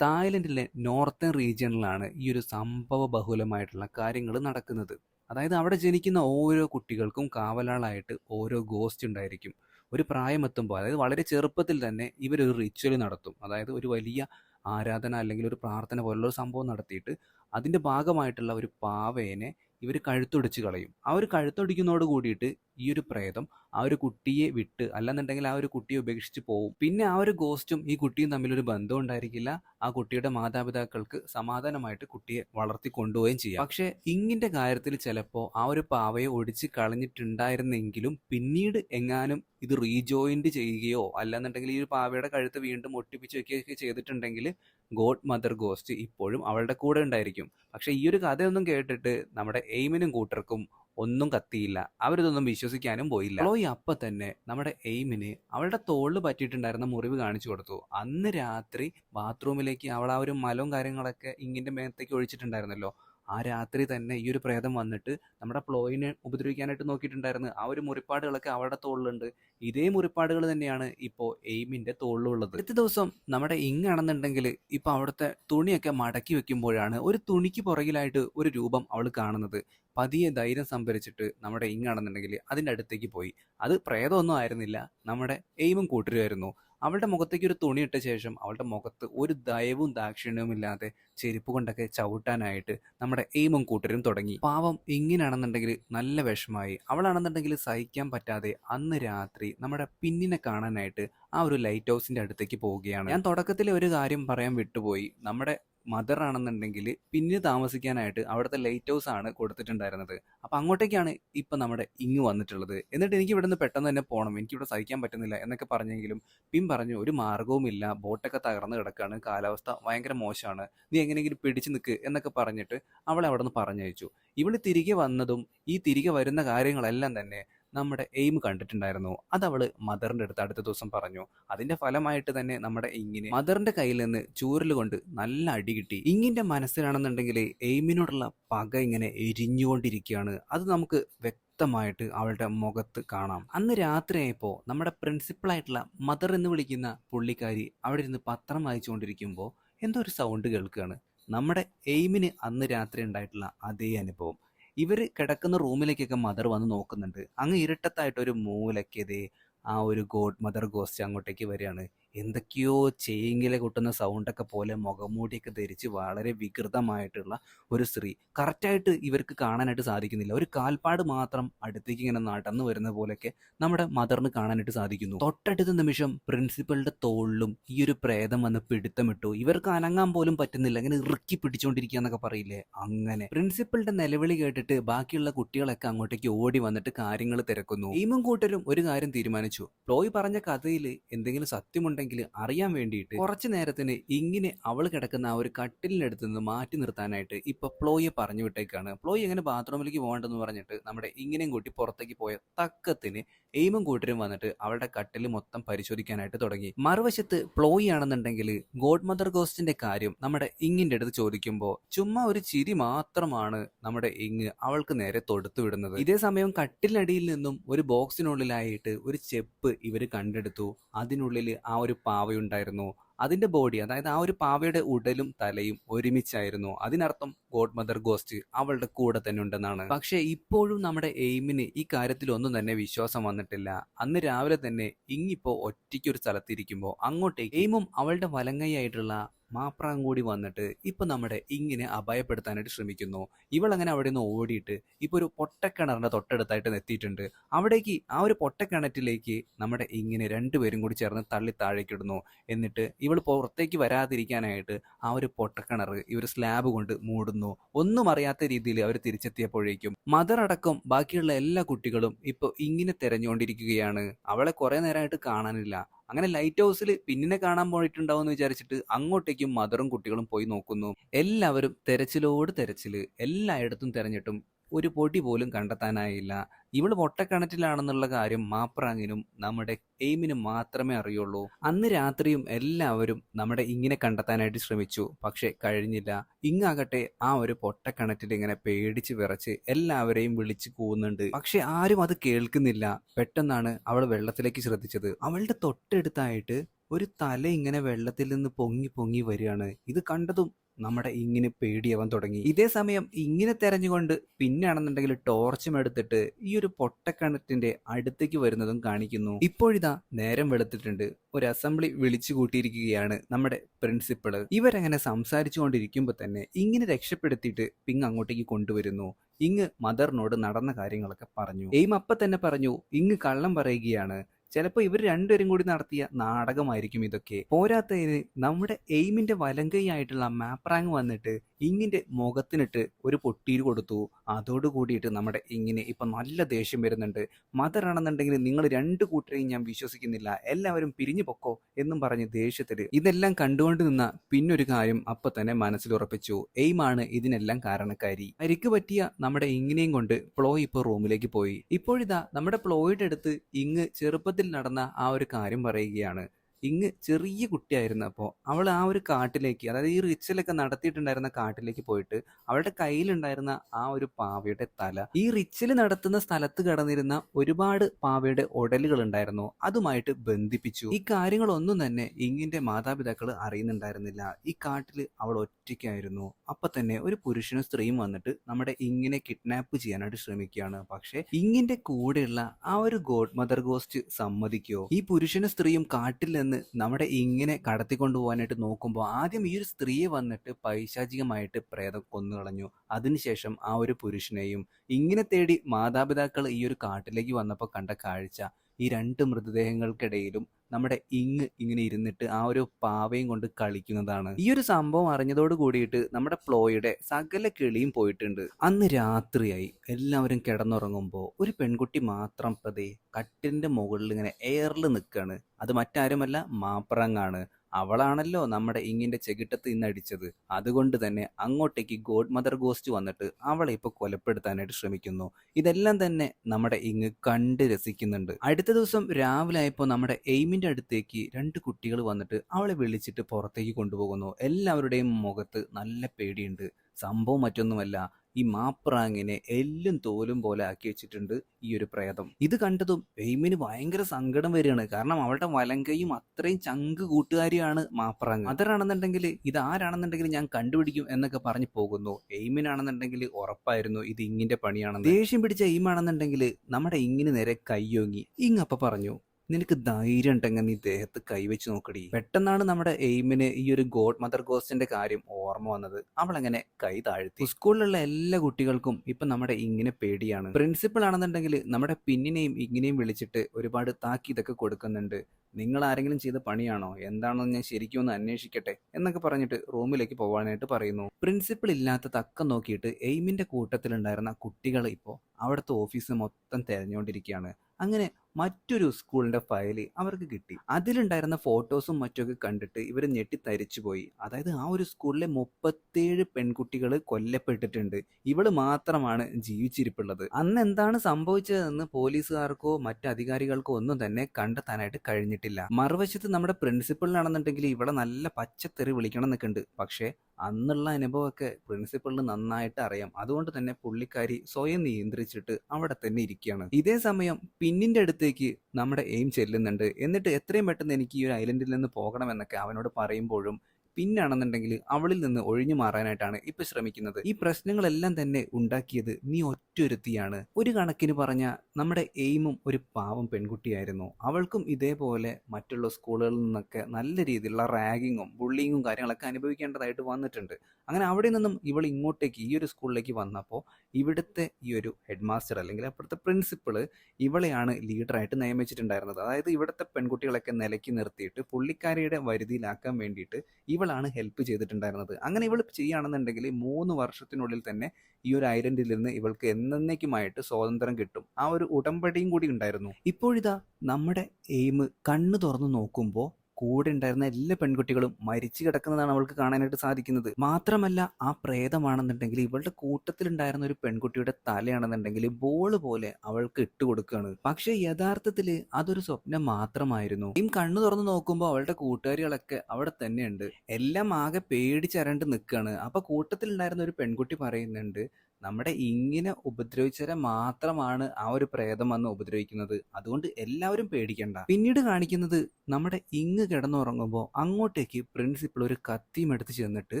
തായ്ലൻഡിലെ നോർത്തേൺ റീജിയണിലാണ് ഈ ഒരു സംഭവ ബഹുലമായിട്ടുള്ള കാര്യങ്ങൾ നടക്കുന്നത്. അതായത് അവിടെ ജനിക്കുന്ന ഓരോ കുട്ടികൾക്കും കാവലാളായിട്ട് ഓരോ ഗോസ്റ്റ് ഉണ്ടായിരിക്കും. ഒരു പ്രായമെത്തുമ്പോൾ അതായത് വളരെ ചെറുപ്പത്തിൽ തന്നെ ഇവരൊരു റിച്വൽ നടത്തും. അതായത് ഒരു വലിയ ആരാധന അല്ലെങ്കിൽ ഒരു പ്രാർത്ഥന പോലുള്ള ഒരു സംഭവം നടത്തിയിട്ട് അതിന്റെ ഭാഗമായിട്ടുള്ള ഒരു പാവേനെ ഇവർ കഴുത്തൊടിച്ച് കളയും. ആ ഒരു കഴുത്തൊടിക്കുന്നതോട് കൂടിയിട്ട് ഈ ഒരു പ്രേതം ആ ഒരു കുട്ടിയെ വിട്ട് അല്ലെന്നുണ്ടെങ്കിൽ ആ ഒരു കുട്ടിയെ ഉപേക്ഷിച്ച് പോവും. പിന്നെ ആ ഒരു ഗോസ്റ്റും ഈ കുട്ടിയും തമ്മിലൊരു ബന്ധം ഉണ്ടായിരിക്കില്ല. ആ കുട്ടിയുടെ മാതാപിതാക്കൾക്ക് സമാധാനമായിട്ട് കുട്ടിയെ വളർത്തി കൊണ്ടുപോവുകയും ചെയ്യാം. പക്ഷേ ഇങ്ങിന്റെ കാര്യത്തിൽ ചിലപ്പോൾ ആ ഒരു പാവയെ ഒടിച്ച് കളഞ്ഞിട്ടുണ്ടായിരുന്നെങ്കിലും പിന്നീട് എങ്ങാനും ഇത് റീജോയിന്റ് ചെയ്യുകയോ അല്ലെന്നുണ്ടെങ്കിൽ ഈ പാവയുടെ കഴുത്ത് വീണ്ടും ഒട്ടിപ്പിച്ച് വെക്കുകയൊക്കെ ചെയ്തിട്ടുണ്ടെങ്കിൽ ഗോഡ് മദർ ഗോസ്റ്റ് ഇപ്പോഴും അവളുടെ കൂടെ ഉണ്ടായിരിക്കും. പക്ഷെ ഈ ഒരു കഥയൊന്നും കേട്ടിട്ട് നമ്മുടെ എയിമിനും കൂട്ടർക്കും ഒന്നും കത്തിയില്ല. അവരിതൊന്നും വിശ്വസിക്കാനും പോയില്ല. പ്ലോയി അപ്പം തന്നെ നമ്മുടെ എയിമിന് അവളുടെ തോളിൽ പറ്റിയിട്ടുണ്ടായിരുന്ന മുറിവ് കാണിച്ചു കൊടുത്തു. അന്ന് രാത്രി ബാത്റൂമിലേക്ക് അവൾ ആ ഒരു മലവും കാര്യങ്ങളൊക്കെ ഇങ്ങിന്റെ മേത്തേക്ക് ഒഴിച്ചിട്ടുണ്ടായിരുന്നല്ലോ. ആ രാത്രി തന്നെ ഈ ഒരു പ്രേതം വന്നിട്ട് നമ്മുടെ പ്ലോയിനെ ഉപദ്രവിക്കാനായിട്ട് നോക്കിയിട്ടുണ്ടായിരുന്നു. ആ ഒരു മുറിപ്പാടുകളൊക്കെ അവരുടെ തോളിലുണ്ട്. ഇതേ മുറിപ്പാടുകൾ തന്നെയാണ് ഇപ്പോൾ എയിമിന്റെ തോളിലുള്ളത്. അടുത്ത ദിവസം നമ്മുടെ ഇങ്ങാണെന്നുണ്ടെങ്കിൽ ഇപ്പോൾ ഇപ്പൊ അവിടുത്തെ തുണിയൊക്കെ മടക്കി വെക്കുമ്പോഴാണ് ഒരു തുണിക്ക് പുറകിലായിട്ട് ഒരു രൂപം അവൾ കാണുന്നത്. പതിയെ ധൈര്യം സംഭരിച്ചിട്ട് നമ്മുടെ ഇങ്ങാണെന്നുണ്ടെങ്കിൽ അതിന്റെ അടുത്തേക്ക് പോയി. അത് പ്രേതമൊന്നും ആയിരുന്നില്ല. നമ്മുടെ എയിമും കൂട്ടരുമായിരുന്നു അവളുടെ മുഖത്തേക്ക് ഒരു തുണി ഇട്ട ശേഷം അവളുടെ മുഖത്ത് ഒരു ദയവും ദാക്ഷിണ്യവും ഇല്ലാതെ ചെരുപ്പ് കൊണ്ടൊക്കെ ചവിട്ടാനായിട്ട് നമ്മുടെ എയിമും കൂട്ടരും തുടങ്ങി. പാവം ഇങ്ങനെയാണെന്നുണ്ടെങ്കിൽ നല്ല വിഷമായി. അവളാണെന്നുണ്ടെങ്കിൽ സഹിക്കാൻ പറ്റാതെ അന്ന് രാത്രി നമ്മുടെ പിന്നിനെ കാണാനായിട്ട് ആ ഒരു ലൈറ്റ് ഹൗസിന്റെ അടുത്തേക്ക് പോവുകയാണ്. ഞാൻ തുടക്കത്തിൽ ഒരു കാര്യം പറയാൻ വിട്ടുപോയി. നമ്മുടെ മദർ ആണെന്നുണ്ടെങ്കിൽ പിന്നെ താമസിക്കാനായിട്ട് അവിടുത്തെ ലൈറ്റ് ഹൗസ് ആണ് കൊടുത്തിട്ടുണ്ടായിരുന്നത്. അപ്പോൾ അങ്ങോട്ടേക്കാണ് ഇപ്പൊ നമ്മുടെ ഇങ്ങ് വന്നിട്ടുള്ളത്. എന്നിട്ട് എനിക്ക് ഇവിടെ നിന്ന് പെട്ടെന്ന് തന്നെ പോകണം എനിക്ക് ഇവിടെ സഹിക്കാൻ പറ്റുന്നില്ല എന്നൊക്കെ പറഞ്ഞെങ്കിലും പിൻ പറഞ്ഞു ഒരു മാർഗവുമില്ല ബോട്ടൊക്കെ തകർന്ന് കിടക്കാണ്. കാലാവസ്ഥ ഭയങ്കര മോശമാണ്. നീ എങ്ങനെയെങ്കിലും പിടിച്ചു നിൽക്ക് എന്നൊക്കെ പറഞ്ഞിട്ട് അവളെ അവിടെ നിന്ന് പറഞ്ഞയച്ചു. ഇവൾ തിരികെ വന്നതും ഈ തിരികെ വരുന്ന കാര്യങ്ങളെല്ലാം തന്നെ നമ്മുടെ എയിം കണ്ടിട്ടുണ്ടായിരുന്നു. അത് അവൾ മദറിന്റെ അടുത്ത് അടുത്ത ദിവസം പറഞ്ഞു. അതിന്റെ ഫലമായിട്ട് തന്നെ നമ്മുടെ ഇങ്ങിനെ മദറിന്റെ കയ്യിൽ നിന്ന് ചൂരൽ കൊണ്ട് നല്ല അടി കിട്ടി. ഇങ്ങിന്റെ മനസ്സിലാണെന്നുണ്ടെങ്കിൽ എയിമിനോടുള്ള പക ഇങ്ങനെ എരിഞ്ഞുകൊണ്ടിരിക്കുകയാണ്. അത് നമുക്ക് വ്യക്തമായിട്ട് അവളുടെ മുഖത്ത് കാണാം. അന്ന് രാത്രിയായപ്പോൾ നമ്മുടെ പ്രിൻസിപ്പൾ ആയിട്ടുള്ള മദർ എന്ന് വിളിക്കുന്ന പുള്ളിക്കാരി അവിടെ ഇരുന്ന് പത്രം വായിച്ചുകൊണ്ടിരിക്കുമ്പോൾ എന്തോ ഒരു സൗണ്ട് കേൾക്കുകയാണ്. നമ്മുടെ എയിമിന് അന്ന് രാത്രി ഉണ്ടായിട്ടുള്ള അതേ അനുഭവം. ഇവർ കിടക്കുന്ന റൂമിലേക്കൊക്കെ മദർ വന്ന് നോക്കുന്നുണ്ട്. അങ്ങ് ഇരുട്ടത്തായിട്ട് ഒരു മൂലയ്ക്കതേ ആ ഒരു ഗോഡ് മദർ ഗോസ്റ്റ് അങ്ങോട്ടേക്ക് വരികയാണ്. എന്തൊക്കെയോ ചേങ്കിലെ കൊട്ടുന്ന സൗണ്ടൊക്കെ പോലെ മുഖംമൂടിയൊക്കെ ധരിച്ച് വളരെ വികൃതമായിട്ടുള്ള ഒരു സ്ത്രീ. കറക്റ്റായിട്ട് ഇവർക്ക് കാണാനായിട്ട് സാധിക്കുന്നില്ല. ഒരു കാൽപ്പാട് മാത്രം അടുത്തേക്ക് ഇങ്ങനെ നടന്നു വരുന്ന പോലെയൊക്കെ നമ്മുടെ മദറിന് കാണാനായിട്ട് സാധിക്കുന്നു. തൊട്ടടുത്ത നിമിഷം പ്രിൻസിപ്പളുടെ തോളിലും ഈ ഒരു പ്രേതം വന്ന് പിടുത്തമിട്ടു. ഇവർക്ക് അനങ്ങാൻ പോലും പറ്റുന്നില്ല. ഇങ്ങനെ ഇറുക്കി പിടിച്ചോണ്ടിരിക്കുക എന്നൊക്കെ പറയില്ലേ? അങ്ങനെ. പ്രിൻസിപ്പളുടെ നിലവിളി കേട്ടിട്ട് ബാക്കിയുള്ള കുട്ടികളൊക്കെ അങ്ങോട്ടേക്ക് ഓടി വന്നിട്ട് കാര്യങ്ങൾ തിരക്കുന്നു. ഈമും കൂട്ടരും ഒരു കാര്യം തീരുമാനിച്ചു. പ്ലോയ് പറഞ്ഞ കഥയിൽ എന്തെങ്കിലും സത്യമുണ്ടെങ്കിൽ അറിയാൻ വേണ്ടിയിട്ട് കുറച്ചു നേരത്തിന് ഇങ്ങനെ അവൾ കിടക്കുന്ന ആ ഒരു കട്ടിലിനടുത്ത് നിന്ന് മാറ്റി നിർത്താനായിട്ട് ഇപ്പൊ പ്ലോയെ പറഞ്ഞു വിട്ടേക്കാണ്. പ്ലോയ് എങ്ങനെ ബാത്റൂമിലേക്ക് പോകണ്ടെന്ന് പറഞ്ഞിട്ട് നമ്മുടെ ഇങ്ങനെയും കൂട്ടി പുറത്തേക്ക് പോയ തക്കത്തിന് എയിമും കൂട്ടരും വന്നിട്ട് അവളുടെ കട്ടിൽ മൊത്തം പരിശോധിക്കാനായിട്ട് തുടങ്ങി. മറുവശത്ത് പ്ലോയി ആണെന്നുണ്ടെങ്കിൽ ഗോഡ് മദർ ഗോസ്റ്റിന്റെ കാര്യം നമ്മുടെ ഇങ്ങിന്റെ അടുത്ത് ചോദിക്കുമ്പോൾ ചുമ്മാ ഒരു ചിരി മാത്രമാണ് നമ്മുടെ ഇങ് അവൾക്ക് നേരെ തൊടുത്തു വിടുന്നത്. ഇതേ സമയം കട്ടിലടിയിൽ നിന്നും ഒരു ബോക്സിനുള്ളിലായിട്ട് ഒരു ചെപ്പ് ഇവർ കണ്ടെടുത്തു. അതിനുള്ളിൽ ആ ഒരു പാവയുണ്ടായിരുന്നു. അതിന്റെ ബോഡി അതായത് ആ ഒരു പാവയുടെ ഉടലും തലയും ഒരുമിച്ചായിരുന്നു. അതിനർത്ഥം ഗോഡ് മദർ ഗോസ്റ്റ് അവളുടെ കൂടെ തന്നെ ഉണ്ടെന്നാണ്. പക്ഷെ ഇപ്പോഴും നമ്മുടെ എയിമിന് ഈ കാര്യത്തിൽ ഒന്നും തന്നെ വിശ്വാസം വന്നിട്ടില്ല. അന്ന് രാവിലെ തന്നെ ഇങ്ങിപ്പോ ഒറ്റയ്ക്ക് ഒരു സ്ഥലത്തിരിക്കുമ്പോൾ അങ്ങോട്ടേക്ക് എയിമും അവളുടെ വലങ്ങയായിട്ടുള്ള മാപ്രാം കൂടി വന്നിട്ട് ഇപ്പൊ നമ്മുടെ ഇങ്ങനെ അപായപ്പെടുത്താനായിട്ട് ശ്രമിക്കുന്നു. ഇവൾ അങ്ങനെ അവിടെ നിന്ന് ഓടിയിട്ട് ഇപ്പൊ ഒരു പൊട്ടക്കിണറിന്റെ തൊട്ടടുത്തായിട്ട് എത്തിയിട്ടുണ്ട്. അവിടേക്ക് ആ ഒരു പൊട്ടക്കിണറ്റിലേക്ക് നമ്മുടെ ഇങ്ങനെ രണ്ടുപേരും കൂടി ചേർന്ന് തള്ളി താഴേക്കിടുന്നു. എന്നിട്ട് ഇവൾ പുറത്തേക്ക് വരാതിരിക്കാനായിട്ട് ആ ഒരു പൊട്ടക്കിണർ ഇവർ സ്ലാബ് കൊണ്ട് മൂടുന്നു. ഒന്നും അറിയാത്ത രീതിയിൽ അവർ തിരിച്ചെത്തിയപ്പോഴേക്കും മദർ അടക്കം ബാക്കിയുള്ള എല്ലാ കുട്ടികളും ഇപ്പൊ ഇങ്ങനെ തെരഞ്ഞുകൊണ്ടിരിക്കുകയാണ്. അവളെ കുറെ നേരമായിട്ട് കാണാനില്ല. അങ്ങനെ ലൈറ്റ് ഹൗസിൽ പിന്നിനെ കാണാൻ പോയിട്ടുണ്ടാവും എന്ന് വിചാരിച്ചിട്ട് അങ്ങോട്ടേക്കും മദറും കുട്ടികളും പോയി നോക്കുന്നു. എല്ലാവരും തെരച്ചിലോട് തെരച്ചിൽ. എല്ലായിടത്തും തെരഞ്ഞിട്ടും ഒരു പൊടി പോലും കണ്ടെത്താനായില്ല. ഇവൾ പൊട്ടക്കിണറ്റിലാണെന്നുള്ള കാര്യം മാപ്രാങ്ങിനും നമ്മുടെ എയിമിനും മാത്രമേ അറിയുള്ളൂ. അന്ന് രാത്രിയും എല്ലാവരും നമ്മുടെ ഇങ്ങനെ കണ്ടെത്താനായിട്ട് ശ്രമിച്ചു. പക്ഷെ കഴിഞ്ഞില്ല. ഇങ്ങാകട്ടെ ആ ഒരു പൊട്ടക്കിണറ്റിൽ ഇങ്ങനെ പേടിച്ച് വിറച്ച് എല്ലാവരെയും വിളിച്ചു കൂവുന്നുണ്ട്. പക്ഷെ ആരും അത് കേൾക്കുന്നില്ല. പെട്ടെന്നാണ് അവൾ വെള്ളത്തിലേക്ക് ശ്രദ്ധിച്ചത്. അവളുടെ തൊട്ടടുത്തായിട്ട് ഒരു തല ഇങ്ങനെ വെള്ളത്തിൽ നിന്ന് പൊങ്ങി പൊങ്ങി വരികയാണ്. ഇത് കണ്ടതും നമ്മുടെ ഇങ്ങനെ പേടിയാവാൻ തുടങ്ങി. ഇതേ സമയം ഇങ്ങനെ തെരഞ്ഞുകൊണ്ട് പിന്നാണെന്നുണ്ടെങ്കിൽ ടോർച്ചും എടുത്തിട്ട് ഈ ഒരു പൊട്ടക്കിണറ്റിന്റെ അടുത്തേക്ക് വരുന്നതും കാണിക്കുന്നു. ഇപ്പോഴിതാ നേരം വെളുത്തിട്ടുണ്ട്. ഒരു അസംബ്ലി വിളിച്ചു കൂട്ടിയിരിക്കുകയാണ് നമ്മുടെ പ്രിൻസിപ്പൾ ഇവരങ്ങനെ സംസാരിച്ചു കൊണ്ടിരിക്കുമ്പോൾ തന്നെ ഇങ്ങനെ രക്ഷപ്പെടുത്തിയിട്ട് പിങ് അങ്ങോട്ടേക്ക് കൊണ്ടുവരുന്നു. ഇങ് മദറിനോട് നടന്ന കാര്യങ്ങളൊക്കെ പറഞ്ഞു. എയിം അപ്പ തന്നെ പറഞ്ഞു ഇങ് കള്ളം പറയുകയാണ്. ചിലപ്പോൾ ഇവർ രണ്ടുപേരും കൂടി നടത്തിയ നാടകമായിരിക്കും ഇതൊക്കെ. പോരാത്തതിന് നമ്മുടെ എയിമിന്റെ വലങ്കയായിട്ടുള്ള മാപ്രാങ് വന്നിട്ട് ഇങ്ങിന്റെ മുഖത്തിനിട്ട് ഒരു പൊട്ടീര് കൊടുത്തു. അതോട് കൂടിയിട്ട് നമ്മുടെ ഇങ്ങിന് ഇപ്പൊ നല്ല ദേഷ്യം വരുന്നുണ്ട്. മദർ ആണെന്നുണ്ടെങ്കിൽ നിങ്ങൾ രണ്ട് കൂട്ടരെയും ഞാൻ വിശ്വസിക്കുന്നില്ല. എല്ലാവരും പിരിഞ്ഞു പൊക്കോ എന്നും പറഞ്ഞ് ദേഷ്യത്തിൽ. ഇതെല്ലാം കണ്ടുകൊണ്ട് നിന്ന പിന്നൊരു കാര്യം അപ്പൊ തന്നെ മനസ്സിൽ ഉറപ്പിച്ചു. എയിമാണ് ഇതിനെല്ലാം കാരണക്കാരി. പരിക്ക് പറ്റിയ നമ്മുടെ ഇങ്ങിനെയും കൊണ്ട് പ്ലോ ഇപ്പൊ റൂമിലേക്ക് പോയി. ഇപ്പോഴിതാ നമ്മുടെ പ്ലോയുടെ അടുത്ത് ഇങ് ചെറുപ്പത്തിൽ നടന്ന ആ ഒരു കാര്യം പറയുകയാണ്. ഇങ് ചെറിയ കുട്ടിയായിരുന്നപ്പോൾ അവൾ ആ ഒരു കാട്ടിലേക്ക് അതായത് ഈ റിച്ചലൊക്കെ നടത്തിയിട്ടുണ്ടായിരുന്ന കാട്ടിലേക്ക് പോയിട്ട് അവളുടെ കയ്യിലുണ്ടായിരുന്ന ആ ഒരു പാവയുടെ തല ഈ റിച്ചൽ നടത്തുന്ന സ്ഥലത്ത് കടന്നിരുന്ന ഒരുപാട് പാവയുടെ ഉടലുകൾ ഉണ്ടായിരുന്നു അതുമായിട്ട് ബന്ധിപ്പിച്ചു. ഈ കാര്യങ്ങളൊന്നും തന്നെ ഇങ്ങിന്റെ മാതാപിതാക്കൾ അറിയുന്നുണ്ടായിരുന്നില്ല. ഈ കാട്ടിൽ അവൾ ഒറ്റയ്ക്കായിരുന്നു. അപ്പൊ തന്നെ ഒരു പുരുഷനും സ്ത്രീയും വന്നിട്ട് നമ്മുടെ ഇങ്ങിനെ കിഡ്നാപ്പ് ചെയ്യാനായിട്ട് ശ്രമിക്കുകയാണ്. പക്ഷെ ഇങ്ങിന്റെ കൂടെയുള്ള ആ ഒരു ഗോഡ് മദർ ഗോസ്റ്റ് സമ്മതിക്കോ? ഈ പുരുഷനും സ്ത്രീയും കാട്ടിൽ നിന്ന് നമ്മുടെ ഇങ്ങനെ കടത്തിക്കൊണ്ടു പോകാനായിട്ട് നോക്കുമ്പോൾ ആദ്യം ഈ ഒരു സ്ത്രീയെ വന്നിട്ട് പൈശാചികമായിട്ട് പ്രേതം കൊന്നു കളഞ്ഞു അതിനുശേഷം ആ ഒരു പുരുഷനെയും ഇങ്ങനെ തേടി മാതാപിതാക്കൾ ഈ ഒരു കാട്ടിലേക്ക് വന്നപ്പോൾ കണ്ട കാഴ്ച. ഈ രണ്ട് മൃതദേഹങ്ങൾക്കിടയിലും നമ്മുടെ ഇങ് ഇങ്ങനെ ഇരുന്നിട്ട് ആ ഒരു പാവയും കൊണ്ട് കളിക്കുന്നതാണ്. ഈ ഒരു സംഭവം അറിഞ്ഞതോട് കൂടിയിട്ട് നമ്മുടെ പ്ലോയുടെ സകല കിളിയും പോയിട്ടുണ്ട്. അന്ന് രാത്രിയായി. എല്ലാവരും കിടന്നുറങ്ങുമ്പോൾ ഒരു പെൺകുട്ടി മാത്രം പ്രതി കട്ടിന്റെ മുകളിൽ ഇങ്ങനെ എയറിൽ നിൽക്കുകയാണ് അത് മറ്റാരുമല്ല മാപ്രങ്ങാണ്. അവളാണല്ലോ നമ്മുടെ ഇങ്ങിന്റെ ചെകിട്ടത്ത് ഇന്ന് അടിച്ചത് അതുകൊണ്ട് തന്നെ അങ്ങോട്ടേക്ക് ഗോഡ് മദർ ഗോസ്റ്റ് വന്നിട്ട് അവളെ ഇപ്പൊ കൊലപ്പെടുത്താനായിട്ട് ശ്രമിക്കുന്നു. ഇതെല്ലാം തന്നെ നമ്മുടെ ഇങ്ങ് കണ്ട് രസിക്കുന്നുണ്ട്. അടുത്ത ദിവസം രാവിലെ നമ്മുടെ എയിമിന്റെ അടുത്തേക്ക് രണ്ട് കുട്ടികൾ വന്നിട്ട് അവളെ വിളിച്ചിട്ട് പുറത്തേക്ക് കൊണ്ടുപോകുന്നു. എല്ലാവരുടെയും മുഖത്ത് നല്ല പേടിയുണ്ട്. സംഭവം മറ്റൊന്നുമല്ല. ഈ മാപ്രാങ്ങിനെ എല്ലും തോലും പോലെ ആക്കി വെച്ചിട്ടുണ്ട് ഈ ഒരു പ്രേതം. ഇത് കണ്ടതും എയിമിന് ഭയങ്കര സങ്കടം വരികയാണ്. കാരണം അവളുടെ വലങ്കയും അത്രയും ചങ്ക് കൂട്ടുകാരിയാണ് മാപ്രാങ് അതറാണെന്നുണ്ടെങ്കിൽ ഇത് ആരാണെന്നുണ്ടെങ്കിൽ ഞാൻ കണ്ടുപിടിക്കും എന്നൊക്കെ പറഞ്ഞു പോകുന്നു. എയിമിനാണെന്നുണ്ടെങ്കിൽ ഉറപ്പായിരുന്നു ഇത് ഇങ്ങിന്റെ പണിയാണെന്ന്. ദേഷ്യം പിടിച്ച എയിമാണെന്നുണ്ടെങ്കിൽ നമ്മുടെ ഇങ്ങിന് നേരെ കയ്യോങ്ങി. ഇങ്ങപ്പ പറഞ്ഞു നിനക്ക് ധൈര്യം ഉണ്ടെങ്കിൽ നീ ദേഹത്ത് കൈവച്ച് നോക്കടി. പെട്ടെന്നാണ് നമ്മുടെ എയിമിന് ഈ ഒരു ഗോഡ് മദർ ഗോസ്റ്റിന്റെ കാര്യം ഓർമ്മ വന്നത്. അവൾ അങ്ങനെ കൈ താഴ്ത്തി. സ്കൂളിലുള്ള എല്ലാ കുട്ടികൾക്കും ഇപ്പൊ നമ്മുടെ ഇങ്ങനെ പേടിയാണ്. പ്രിൻസിപ്പൾ ആണെന്നുണ്ടെങ്കിൽ നമ്മുടെ പിന്നിനെയും ഇങ്ങനെയും വിളിച്ചിട്ട് ഒരുപാട് താക്കീതൊക്കെ കൊടുക്കുന്നുണ്ട്. നിങ്ങൾ ആരെങ്കിലും ചെയ്ത പണിയാണോ? എന്താണോ ഞാൻ ശരിക്കും ഒന്ന് അന്വേഷിക്കട്ടെ എന്നൊക്കെ പറഞ്ഞിട്ട് റൂമിലേക്ക് പോകാനായിട്ട് പറയുന്നു. പ്രിൻസിപ്പൾ ഇല്ലാത്ത തക്കം നോക്കിയിട്ട് എയിമിന്റെ കൂട്ടത്തിലുണ്ടായിരുന്ന കുട്ടികൾ ഇപ്പോൾ അവിടുത്തെ ഓഫീസ് മൊത്തം തിരഞ്ഞുകൊണ്ടിരിക്കുകയാണ്. അങ്ങനെ മറ്റൊരു സ്കൂളിന്റെ ഫയൽ അവർക്ക് കിട്ടി. അതിലുണ്ടായിരുന്ന ഫോട്ടോസും മറ്റൊക്കെ കണ്ടിട്ട് ഇവർ ഞെട്ടി തരിച്ചുപോയി അതായത് ആ ഒരു സ്കൂളിലെ മുപ്പത്തേഴ് പെൺകുട്ടികൾ കൊല്ലപ്പെട്ടിട്ടുണ്ട്. ഇവൾ മാത്രമാണ് ജീവിച്ചിരിപ്പുള്ളത്. അന്ന് എന്താണ് സംഭവിച്ചതെന്ന് പോലീസുകാർക്കോ മറ്റു അധികാരികൾക്കോ ഒന്നും തന്നെ കണ്ടെത്താനായിട്ട് കഴിഞ്ഞിട്ടില്ല. മറുവശത്ത് നമ്മുടെ പ്രിൻസിപ്പളിനാണെന്നുണ്ടെങ്കിൽ ഇവിടെ നല്ല പച്ചത്തെറി വിളിക്കണം എന്നൊക്കെ ഉണ്ട് പക്ഷേ അന്നുള്ള അനുഭവമൊക്കെ പ്രിൻസിപ്പളിന് നന്നായിട്ട് അറിയാം. അതുകൊണ്ട് തന്നെ പുള്ളിക്കാരി സ്വയം നിയന്ത്രിച്ചിട്ട് അവിടെ തന്നെ ഇരിക്കുകയാണ്. ഇതേ സമയം പിന്നിന്റെ അടുത്തേക്ക് നമ്മുടെ എയിം ചെല്ലുന്നുണ്ട്. എന്നിട്ട് എത്രയും പെട്ടെന്ന് എനിക്ക് ഈ ഒരു ഐലൻഡിൽ നിന്ന് പോകണമെന്നൊക്കെ അവനോട് പറയുമ്പോഴും പിന്നാണെന്നുണ്ടെങ്കിൽ അവളിൽ നിന്ന് ഒഴിഞ്ഞു മാറാനായിട്ടാണ് ഇപ്പൊ ശ്രമിക്കുന്നത്. ഈ പ്രശ്നങ്ങളെല്ലാം തന്നെ ഉണ്ടാക്കിയത് നീ ഒറ്റൊരുത്തിയാണ്. ഒരു കണക്കിന് പറഞ്ഞ നമ്മുടെ എയിമും ഒരു പാവം പെൺകുട്ടിയായിരുന്നു. അവൾക്കും ഇതേപോലെ മറ്റുള്ള സ്കൂളുകളിൽ നിന്നൊക്കെ നല്ല രീതിയിലുള്ള റാഗിങ്ങും ബുള്ളിങ്ങും കാര്യങ്ങളൊക്കെ അനുഭവിക്കേണ്ടതായിട്ട് വന്നിട്ടുണ്ട്. അങ്ങനെ അവിടെ നിന്നും ഇവൾ ഇങ്ങോട്ടേക്ക് ഈ ഒരു സ്കൂളിലേക്ക് വന്നപ്പോൾ ഇവിടുത്തെ ഈ ഒരു ഹെഡ് മാസ്റ്റർ അല്ലെങ്കിൽ അപ്പുറത്തെ പ്രിൻസിപ്പൾ ഇവളെയാണ് ലീഡറായിട്ട് നിയമിച്ചിട്ടുണ്ടായിരുന്നത്. അതായത് ഇവിടുത്തെ പെൺകുട്ടികളൊക്കെ നിലയ്ക്ക് നിർത്തിയിട്ട് പുള്ളിക്കാരിയുടെ വരുതിയിലാക്കാൻ വേണ്ടിയിട്ട് ഇവളാണ് ഹെൽപ്പ് ചെയ്തിട്ടുണ്ടായിരുന്നത്. അങ്ങനെ ഇവൾ ചെയ്യുകയാണെന്നുണ്ടെങ്കിൽ മൂന്ന് വർഷത്തിനുള്ളിൽ തന്നെ ഈ ഒരു ഐലൻഡിൽ നിന്ന് ഇവൾക്ക് എന്നേക്കുമായിട്ട് സ്വാതന്ത്ര്യം കിട്ടും. ആ ഒരു ഉടമ്പടിയും കൂടി ഉണ്ടായിരുന്നു. ഇപ്പോഴിതാ നമ്മുടെ എയിം കണ്ണു തുറന്നു നോക്കുമ്പോൾ കൂടെ ഉണ്ടായിരുന്ന എല്ലാ പെൺകുട്ടികളും മരിച്ചു കിടക്കുന്നതാണ് അവൾക്ക് കാണാനായിട്ട് സാധിക്കുന്നത്. മാത്രമല്ല ആ പ്രേതമാണെന്നുണ്ടെങ്കിൽ ഇവളുടെ കൂട്ടത്തിലുണ്ടായിരുന്ന ഒരു പെൺകുട്ടിയുടെ തലയാണെന്നുണ്ടെങ്കിൽ ബോൾ പോലെ അവൾക്ക് ഇട്ടുകൊടുക്കുകയാണ് പക്ഷെ യഥാർത്ഥത്തിൽ അതൊരു സ്വപ്നം മാത്രമായിരുന്നു. ഈ കണ്ണു തുറന്നു നോക്കുമ്പോൾ അവളുടെ കൂട്ടുകാരികളൊക്കെ അവിടെ തന്നെയുണ്ട്. എല്ലാം ആകെ പേടിച്ചരണ്ട് നിൽക്കുകയാണ്. അപ്പൊ കൂട്ടത്തിലുണ്ടായിരുന്ന ഒരു പെൺകുട്ടി പറയുന്നുണ്ട് നമ്മുടെ ഇങ്ങനെ ഉപദ്രവിച്ചവരെ മാത്രമാണ് ആ ഒരു പ്രേതം വന്ന് ഉപദ്രവിക്കുന്നത്. അതുകൊണ്ട് എല്ലാവരും പേടിക്കണ്ട. പിന്നീട് കാണിക്കുന്നത് നമ്മുടെ ഇങ്ങ് കിടന്നുറങ്ങുമ്പോൾ അങ്ങോട്ടേക്ക് പ്രിൻസിപ്പൾ ഒരു കത്തിയും എടുത്ത് ചെന്നിട്ട്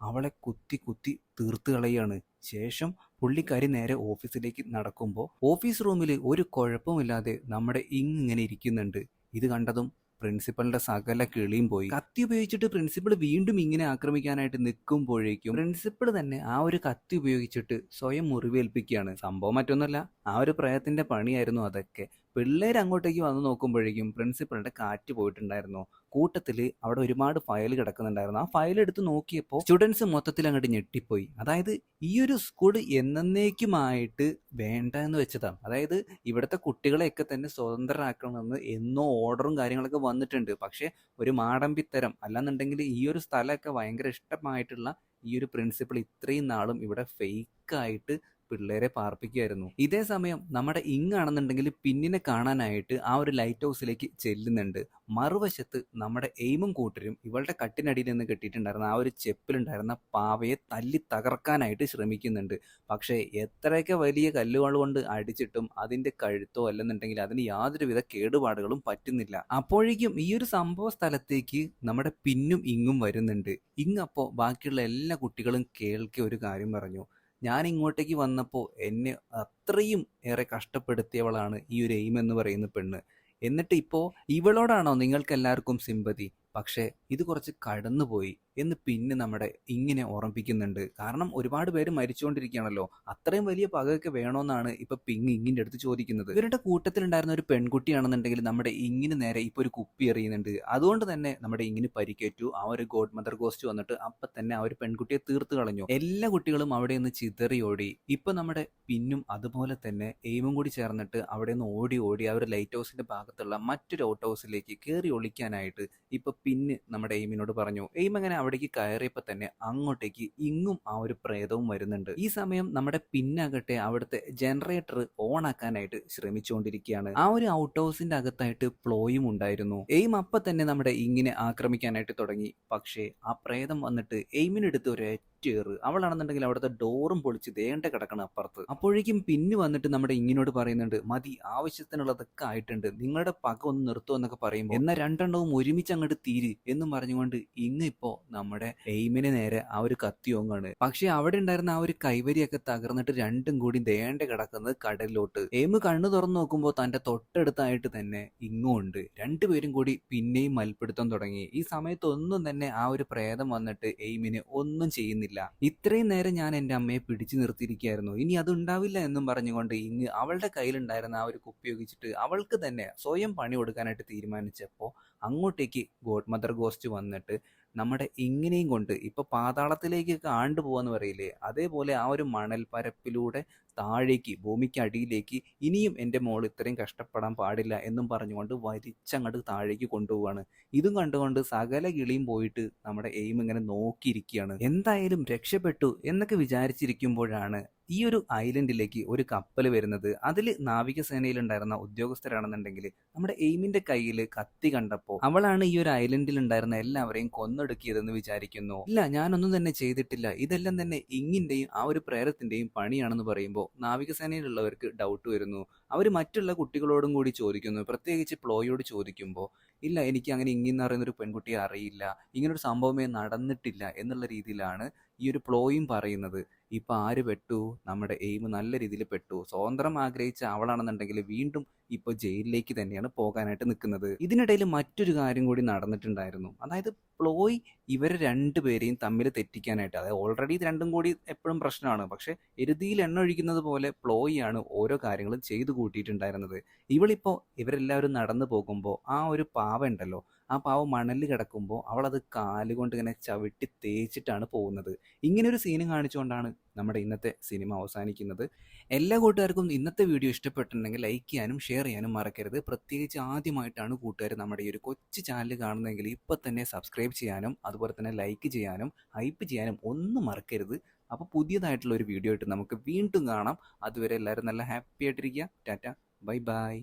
അവളെ കുത്തി കുത്തി തീർത്ത് കളയാണ്. ശേഷം പുള്ളിക്കാരി നേരെ ഓഫീസിലേക്ക് നടക്കുമ്പോൾ ഓഫീസ് റൂമിൽ ഒരു കുഴപ്പമില്ലാതെ നമ്മുടെ ഇങ് ഇങ്ങനെ ഇരിക്കുന്നുണ്ട്. ഇത് കണ്ടതും പ്രിൻസിപ്പളിന്റെ സകല കിളിയും പോയി. കത്തി ഉപയോഗിച്ചിട്ട് പ്രിൻസിപ്പൾ വീണ്ടും ഇങ്ങനെ ആക്രമിക്കാനായിട്ട് നിൽക്കുമ്പോഴേക്കും പ്രിൻസിപ്പൾ തന്നെ ആ ഒരു കത്തി ഉപയോഗിച്ചിട്ട് സ്വയം മുറിവേൽപ്പിക്കുകയാണ്. സംഭവം മറ്റൊന്നല്ല ആ ഒരു പ്രയത്തിന്റെ പണിയായിരുന്നു അതൊക്കെ. പിള്ളേർ അങ്ങോട്ടേക്ക് വന്ന് നോക്കുമ്പോഴേക്കും പ്രിൻസിപ്പളിന്റെ കാറ്റ് പോയിട്ടുണ്ടായിരുന്നു. കൂട്ടത്തിൽ അവിടെ ഒരുപാട് ഫയൽ കിടക്കുന്നുണ്ടായിരുന്നു. ആ ഫയൽ എടുത്ത് നോക്കിയപ്പോൾ സ്റ്റുഡൻസ് മൊത്തത്തിൽ അങ്ങോട്ട് ഞെട്ടിപ്പോയി. അതായത് ഈ ഒരു സ്കൂൾ എന്നേക്കുമായിട്ട് വേണ്ട എന്ന് വെച്ചതാണ് അതായത് ഇവിടുത്തെ കുട്ടികളെയൊക്കെ തന്നെ സ്വതന്ത്രരാക്കണമെന്ന് എന്നോ ഓർഡറും കാര്യങ്ങളൊക്കെ വന്നിട്ടുണ്ട്. പക്ഷേ ഒരു മാടമ്പിത്തരം അല്ലാന്നുണ്ടെങ്കിൽ ഈ ഒരു സ്ഥലമൊക്കെ ഭയങ്കര ഇഷ്ടമായിട്ടുള്ള ഈ ഒരു പ്രിൻസിപ്പിൾ ഇത്രയും നാളും ഇവിടെ ഫേക്കായിട്ട് പിള്ളേരെ പാർപ്പിക്കുകയായിരുന്നു ഇതേ സമയം നമ്മുടെ ഇങ്ങാണെന്നുണ്ടെങ്കിൽ പിന്നിനെ കാണാനായിട്ട് ആ ഒരു ലൈറ്റ് ഹൗസിലേക്ക് ചെല്ലുന്നുണ്ട്. മറുവശത്ത് നമ്മുടെ എയിമും കൂട്ടരും ഇവളുടെ കട്ടിനടിയിൽ നിന്ന് കെട്ടിയിട്ടുണ്ടായിരുന്ന ആ ഒരു ചെപ്പിലുണ്ടായിരുന്ന പാവയെ തല്ലി തകർക്കാനായിട്ട് ശ്രമിക്കുന്നുണ്ട്. പക്ഷേ എത്രയൊക്കെ വലിയ കല്ലുകൾ കൊണ്ട് അടിച്ചിട്ടും അതിന്റെ കഴുത്തോ അല്ലെന്നുണ്ടെങ്കിൽ അതിന് യാതൊരുവിധ കേടുപാടുകളും പറ്റുന്നില്ല. അപ്പോഴേക്കും ഈ ഒരു സംഭവ സ്ഥലത്തേക്ക് നമ്മുടെ പിന്നും ഇങ്ങും വരുന്നുണ്ട്. ഇങ്ങപ്പോ ബാക്കിയുള്ള എല്ലാ കുട്ടികളും കേൾക്കെ ഒരു കാര്യം പറഞ്ഞു. ഞാൻ ഇങ്ങോട്ടേക്ക് വന്നപ്പോൾ എന്നെ അത്രയും ഏറെ കഷ്ടപ്പെടുത്തിയവളാണ് ഈ ഒരു എയിം എന്ന് പറയുന്ന പെണ്ണ്. എന്നിട്ട് ഇപ്പോൾ ഇവളോടാണോ നിങ്ങൾക്ക് എല്ലാവർക്കും സിമ്പതി പക്ഷേ ഇത് കുറച്ച് കടന്നുപോയി. എന്ന് പിന്നെ നമ്മുടെ ഇങ്ങനെ ഓർമ്മിപ്പിക്കുന്നുണ്ട്. കാരണം ഒരുപാട് പേര് മരിച്ചുകൊണ്ടിരിക്കുകയാണല്ലോ. അത്രയും വലിയ പകയൊക്കെ വേണമെന്നാണ് ഇപ്പൊ പിങ് ഇങ്ങിന്റെ അടുത്ത് ചോദിക്കുന്നത്. ഇവരുടെ കൂട്ടത്തിലുണ്ടായിരുന്ന ഒരു പെൺകുട്ടിയാണെന്നുണ്ടെങ്കിൽ നമ്മുടെ ഇങ്ങിന് നേരെ ഇപ്പൊ ഒരു കുപ്പി എറിയുന്നുണ്ട്. അതുകൊണ്ട് തന്നെ നമ്മുടെ ഇങ്ങിന് പരിക്കേറ്റു. ആ ഒരു ഗോഡ് മദർ ഗോസ്റ്റ് വന്നിട്ട് അപ്പൊ തന്നെ ആ ഒരു പെൺകുട്ടിയെ തീർത്തു കളഞ്ഞു. എല്ലാ കുട്ടികളും അവിടെ നിന്ന് ചിതറി ഓടി. ഇപ്പൊ നമ്മുടെ പിന്നും അതുപോലെ തന്നെ എയിമും കൂടി ചേർന്നിട്ട് അവിടെ നിന്ന് ഓടി ഓടി ആ ഒരു ലൈറ്റ് ഹൗസിന്റെ ഭാഗത്തുള്ള മറ്റൊരു ഔട്ട് ഹൗസിലേക്ക് കയറി ഒളിക്കാനായിട്ട് ഇപ്പൊ പിന്നെ നമ്മുടെ എയിമിനോട് പറഞ്ഞു. എയിം അങ്ങനെ അവിടേക്ക് കയറിയപ്പോൾ തന്നെ അങ്ങോട്ടേക്ക് ഇങ്ങും ആ ഒരു പ്രേതവും വരുന്നുണ്ട്. ഈ സമയം നമ്മുടെ പിന്നാകട്ടെ അവിടുത്തെ ജനറേറ്റർ ഓൺ ആക്കാനായിട്ട് ശ്രമിച്ചുകൊണ്ടിരിക്കുകയാണ്. ആ ഒരു ഔട്ട് ഹൗസിന്റെ അകത്തായിട്ട് പ്ലോയും ഉണ്ടായിരുന്നു. എയിം അപ്പൊ തന്നെ നമ്മുടെ ഇങ്ങിനെ ആക്രമിക്കാനായിട്ട് തുടങ്ങി. പക്ഷേ ആ പ്രേതം വന്നിട്ട് എയിമിനെടുത്ത് ഒരു ഏറ് അവളാണെന്നുണ്ടെങ്കിൽ അവിടുത്തെ ഡോറും പൊളിച്ച് ദേണ്ട കിടക്കണം അപ്പുറത്ത്. അപ്പോഴേക്കും പിന്നെ വന്നിട്ട് നമ്മുടെ ഇങ്ങനോട് പറയുന്നുണ്ട് മതി ആവശ്യത്തിനുള്ളതൊക്കെ ആയിട്ടുണ്ട്. നിങ്ങളുടെ പക ഒന്ന് നിർത്തുമോ എന്നൊക്കെ പറയുമ്പോൾ എന്നാൽ രണ്ടെണ്ണവും ഒരുമിച്ച് അങ്ങോട്ട് തീര് എന്ന് പറഞ്ഞുകൊണ്ട് ഇങ്ങ് ഇപ്പോ നമ്മുടെ എയിമിന് നേരെ ആ ഒരു കത്തിയോങ്ങാണ് പക്ഷെ അവിടെ ഉണ്ടായിരുന്ന ആ ഒരു കൈവരിയൊക്കെ തകർന്നിട്ട് രണ്ടും കൂടി ദേണ്ട കിടക്കുന്നത് കടലിലോട്ട്. എയിം കണ്ണു തുറന്നു നോക്കുമ്പോൾ തന്റെ തൊട്ടടുത്തായിട്ട് തന്നെ ഇങ്ങും ഉണ്ട്. രണ്ടുപേരും കൂടി പിന്നെയും മൽപ്പിടുത്തം തുടങ്ങി. ഈ സമയത്തൊന്നും തന്നെ ആ ഒരു പ്രേതം വന്നിട്ട് എയിമിന് ഒന്നും ചെയ്യുന്നില്ല. ഇത്രയും നേരം ഞാൻ എന്റെ അമ്മയെ പിടിച്ചു നിർത്തിയിരിക്കുകയായിരുന്നു. ഇനി അതുണ്ടാവില്ല എന്നും പറഞ്ഞുകൊണ്ട് ഇങ്ങ് അവളുടെ കയ്യിലുണ്ടായിരുന്ന ആ ഒരു കുപ്പി ഉപയോഗിച്ചിട്ട് അവൾക്ക് തന്നെ സ്വയം പണി കൊടുക്കാനായിട്ട് തീരുമാനിച്ചപ്പോൾ അങ്ങോട്ടേക്ക് ഗോഡ് മദർ ഗോസ്റ്റ് വന്നിട്ട് നമ്മുടെ ഇങ്ങനെയും കൊണ്ട് ഇപ്പൊ പാതാളത്തിലേക്കൊക്കെ ആണ്ടു പോവാന്ന് പറയില്ലേ? അതേപോലെ ആ ഒരു മണൽ പരപ്പിലൂടെ താഴേക്ക് ഭൂമിക്ക് അടിയിലേക്ക് ഇനിയും എന്റെ മോൾ ഇത്രയും കഷ്ടപ്പെടാൻ പാടില്ല എന്നും പറഞ്ഞുകൊണ്ട് വലിച്ചങ്ങോട്ട് താഴേക്ക് കൊണ്ടുപോവാണ്. ഇതും കണ്ടുകൊണ്ട് സകല കിളിയും പോയിട്ട് നമ്മുടെ എയിം ഇങ്ങനെ നോക്കിയിരിക്കുകയാണ്. എന്തായാലും രക്ഷപ്പെട്ടു എന്നൊക്കെ വിചാരിച്ചിരിക്കുമ്പോഴാണ് ഈ ഒരു ഐലൻഡിലേക്ക് ഒരു കപ്പൽ വരുന്നത്. അതിൽ നാവികസേനയിലുണ്ടായിരുന്ന ഉദ്യോഗസ്ഥരാണെന്നുണ്ടെങ്കിൽ നമ്മുടെ എയിമിന്റെ കയ്യിൽ കത്തി കണ്ടപ്പോൾ അവളാണ് ഈ ഒരു ഐലൻഡിൽ ഉണ്ടായിരുന്ന എല്ലാവരെയും കൊന്നൊടുക്കിയതെന്ന് വിചാരിക്കുന്നു. ഇല്ല ഞാനൊന്നും തന്നെ ചെയ്തിട്ടില്ല. ഇതെല്ലാം തന്നെ ഇങ്ങിന്റെയും ആ ഒരു പ്രേരത്തിന്റെയും പണിയാണെന്ന് പറയുമ്പോൾ നാവികസേനയിലുള്ളവർക്ക് ഡൗട്ട് വരുന്നു. അവർ മറ്റുള്ള കുട്ടികളോടും കൂടി ചോദിക്കുന്നു. പ്രത്യേകിച്ച് പ്ലോയോട് ചോദിക്കുമ്പോൾ ഇല്ല എനിക്ക് അങ്ങനെ ഇങ്ങനെ അറിയുന്നൊരു പെൺകുട്ടിയെ അറിയില്ല. ഇങ്ങനൊരു സംഭവമേ നടന്നിട്ടില്ല എന്നുള്ള രീതിയിലാണ് ഈ ഒരു പ്ലോയും പറയുന്നത് ഇപ്പം ആര് പെട്ടു? നമ്മുടെ എയിം നല്ല രീതിയിൽ പെട്ടു. സ്വതന്ത്രം ആഗ്രഹിച്ച അവളാണെന്നുണ്ടെങ്കിൽ വീണ്ടും ഇപ്പോൾ ജയിലിലേക്ക് തന്നെയാണ് പോകാനായിട്ട് നിൽക്കുന്നത്. ഇതിനിടയിൽ മറ്റൊരു കാര്യം കൂടി നടന്നിട്ടുണ്ടായിരുന്നു. അതായത് പ്ലോയ് ഇവരെ രണ്ടുപേരെയും തമ്മിൽ തെറ്റിക്കാനായിട്ട് അതായത് ഓൾറെഡി ഇത് രണ്ടും കൂടി എപ്പോഴും പ്രശ്നമാണ്. പക്ഷേ എരുതിയിൽ എണ്ണ ഒഴിക്കുന്നത് പോലെ പ്ലോയിയാണ് ഓരോ കാര്യങ്ങളും ചെയ്തു കൂട്ടിയിട്ടുണ്ടായിരുന്നത്. ഇവളിപ്പോൾ ഇവരെല്ലാവരും നടന്നു പോകുമ്പോൾ ആ ഒരു പാവ ഉണ്ടല്ലോ ആ പാവം മണലിൽ കിടക്കുമ്പോൾ അവളത് കാലുകൊണ്ട് ഇങ്ങനെ ചവിട്ടി തേച്ചിട്ടാണ് പോകുന്നത്. ഇങ്ങനെ ഒരു സീനും കാണിച്ചുകൊണ്ടാണ് നമ്മുടെ ഇന്നത്തെ സിനിമ അവസാനിക്കുന്നത്. എല്ലാ കൂട്ടുകാർക്കും ഇന്നത്തെ വീഡിയോ ഇഷ്ടപ്പെട്ടിട്ടുണ്ടെങ്കിൽ ലൈക്ക് ചെയ്യാനും ഷെയർ ചെയ്യാനും മറക്കരുത്. പ്രത്യേകിച്ച് ആദ്യമായിട്ടാണ് കൂട്ടുകാർ നമ്മുടെ ഈ ഒരു കൊച്ചു ചാനൽ കാണുന്നതെങ്കിൽ ഇപ്പം തന്നെ സബ്സ്ക്രൈബ് ചെയ്യാനും അതുപോലെ തന്നെ ലൈക്ക് ചെയ്യാനും ഹൈപ്പ് ചെയ്യാനും ഒന്നും മറക്കരുത്. അപ്പോൾ പുതിയതായിട്ടുള്ള ഒരു വീഡിയോ ആയിട്ട് നമുക്ക് വീണ്ടും കാണാം. അതുവരെ എല്ലാവരും നല്ല ഹാപ്പി ആയിട്ടിരിക്കുക. Tata bye bye